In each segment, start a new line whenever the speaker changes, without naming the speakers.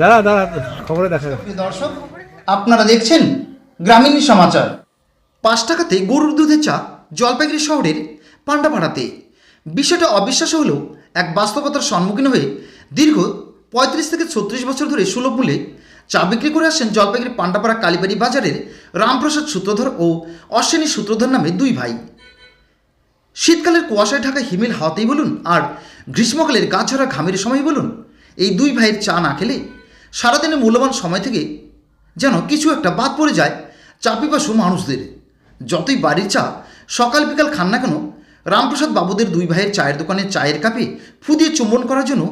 দাদা দাদা খবরে দেখা।
দর্শক, আপনারা দেখছেন গ্রামীণ সমাচার। পাঁচ টাকাতে গরুর দুধের চা জলপাইগুড়ি শহরের পান্ডাপাড়াতে। বিষয়টা অবিশ্বাস হলেও এক বাস্তবতার সম্মুখীন হয়ে দীর্ঘ পঁয়ত্রিশ থেকে ছত্রিশ বছর ধরে সুলভ মূল্যে চা বিক্রি করে আসছেন জলপাইগুড়ি পান্ডাপাড়া কালীবাড়ি বাজারের রামপ্রসাদ সূত্রধর ও অশ্বিনী সূত্রধর নামে দুই ভাই। শীতকালের কুয়াশায় ঢাকা হিমেল হাওয়াতেই বলুন, আর গ্রীষ্মকালের গা ঝরা ঘামের সময় বলুন, এই দুই ভাইয়ের চা না খেলে সারাদিনের মূল্যবান সময় থেকে যেন কিছু একটা বাদ পড়ে যায় চা পিপাসু মানুষদের। যতই বাড়ির চা, সকাল বিকাল খান না কেন, রামপ্রসাদ বাবুদের দুই ভাইয়ের চায়ের দোকানে চায়ের কাপে ফু দিয়ে চুম্বন করার জন্য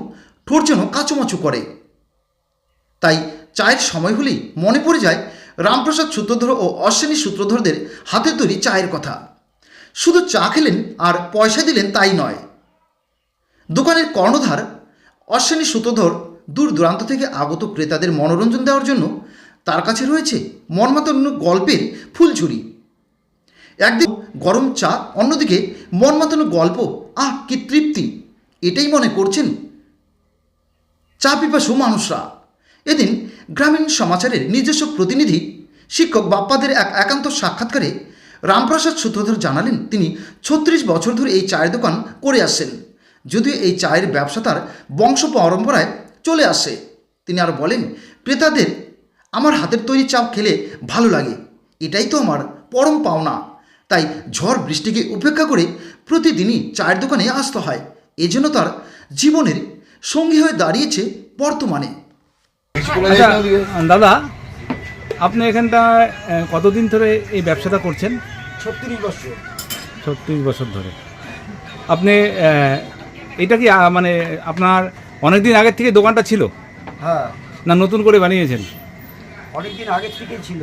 ঠোঁট যেন কাচুমাচু করে। তাই চায়ের সময় হলেই মনে পড়ে যায় রামপ্রসাদ সূত্রধর ও অশ্বিনী সূত্রধরদের হাতে তৈরি চায়ের কথা। শুধু চা খেলেন আর পয়সা দিলেন তাই নয়। দোকানের কর্ণধার অশ্বিনী সুতোধর দূর দূরান্ত থেকে আগত ক্রেতাদের মনোরঞ্জন দেওয়ার জন্য তার কাছে রয়েছে মনমাতান্ন গল্পের ফুলঝুরি। একদিন গরম চা, অন্যদিকে মনমাতানো গল্প, আহ, কি তৃপ্তি। এটাই মনে করছেন চা পিপাসু মানুষরা। এদিন গ্রামীণ সমাচারের নিজস্ব প্রতিনিধি, শিক্ষক বাপ্পাদের এক একান্ত সাক্ষাৎকারে রামপ্রসাদ সূত্রধর জানালেন তিনি ছত্রিশ বছর ধরে এই চায়ের দোকান করে আসছেন। যদিও এই চায়ের ব্যবসা তার বংশ পরম্পরায় চলে আসে। তিনি আর বলেন ক্রেতাদের আমার হাতের তৈরি চা খেলে ভালো লাগে। এটাই তো আমার পরম পাওনা। তাই ঝড় বৃষ্টিকে উপেক্ষা করে প্রতিদিনই চায়ের দোকানে আসতে হয়। এজন্য তার জীবনের সঙ্গী হয়ে দাঁড়িয়েছে বর্তমানে।
আচ্ছা দাদা আপনি এখানটা কতদিন ধরে এই ব্যবসাটা করছেন?
ছত্রিশ বছর।
ছত্রিশ বছর ধরে। আপনি এটা কি আহ, মানে আপনার অনেক দিন আগের থেকে দোকানটা ছিল?
হ্যাঁ।
না নতুন করে বানিয়েছেন?
অনেকদিন আগে থেকে ছিল।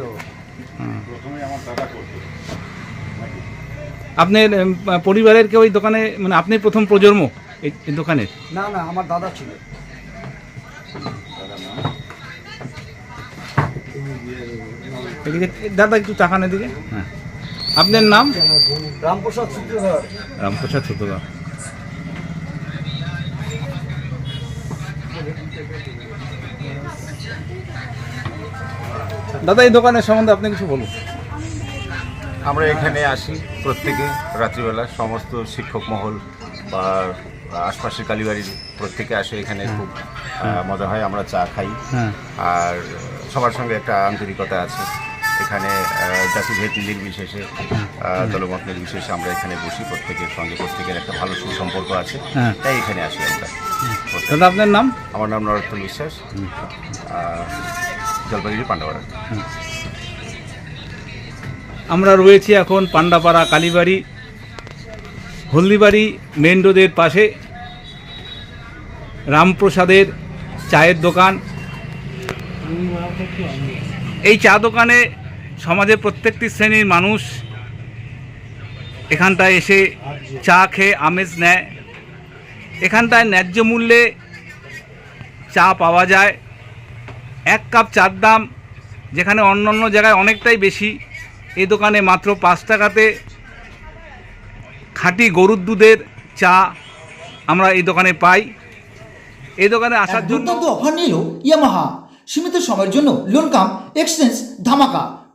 আপনার উম, পরিবারের কেউ এই দোকানে মানে আপনি প্রথম প্রজন্ম এই এই দোকানের?
না না আমার দাদা ছিল।
এদিকে দাদা একটু তাকান এদিকে। হ্যাঁ। আপনার নাম?
রামপ্রসাদ সূত্রধর।
রামপ্রসাদ দাদা এই দোকানের সম্বন্ধে আপনি কিছু বলুন।
আমরা এখানে আসি প্রত্যেকে রাত্রিবেলা সমস্ত শিক্ষক মহল বা আশপাশের কালীবাড়ির প্রত্যেকে আসে এখানে খুব মজা হয় আমরা চা খাই।
হ্যাঁ।
আর সবার সঙ্গে একটা আন্তরিকতা আছে। এখানে জাতিভেদ নির্বিশেষে দলমত নির্বিশেষে আমরা এখানে বসি। প্রত্যেকের সঙ্গে প্রত্যেকের একটা ভালো সুসম্পর্ক আছে।
হ্যাঁ।
তাই এখানে আসি আমরা।
দাদা আপনার নাম?
আমার নাম নরোত্তম বিশ্বাস। জলপাইগুড়ি পান্ডাপাড়া।
আমরা রয়েছি এখন পান্ডাপাড়া কালীবাড়ি হলদিবাড়ি মেন রোডের পাশে রামপ্রসাদের চায়ের দোকান। এই চা দোকানে সমাজের প্রত্যেকটি শ্রেণির মানুষ এখানটায় এসে চা খেয়ে আমেজ নেয়। এখানটায় ন্যায্য মূল্যে চা পাওয়া যায়। এক কাপ চার দাম যেখানে অন্য অন্য জায়গায় অনেকটাই বেশি। এই দোকানে মাত্র পাঁচ টাকাতে খাঁটি গরুর দুধের চা আমরা এই দোকানে পাই। এই দোকানে আসার জন্য
অফার নিল ইয়ামাহা। সীমিত সময়ের জন্য লোন কাম এক্সচেঞ্জ ধামাকা।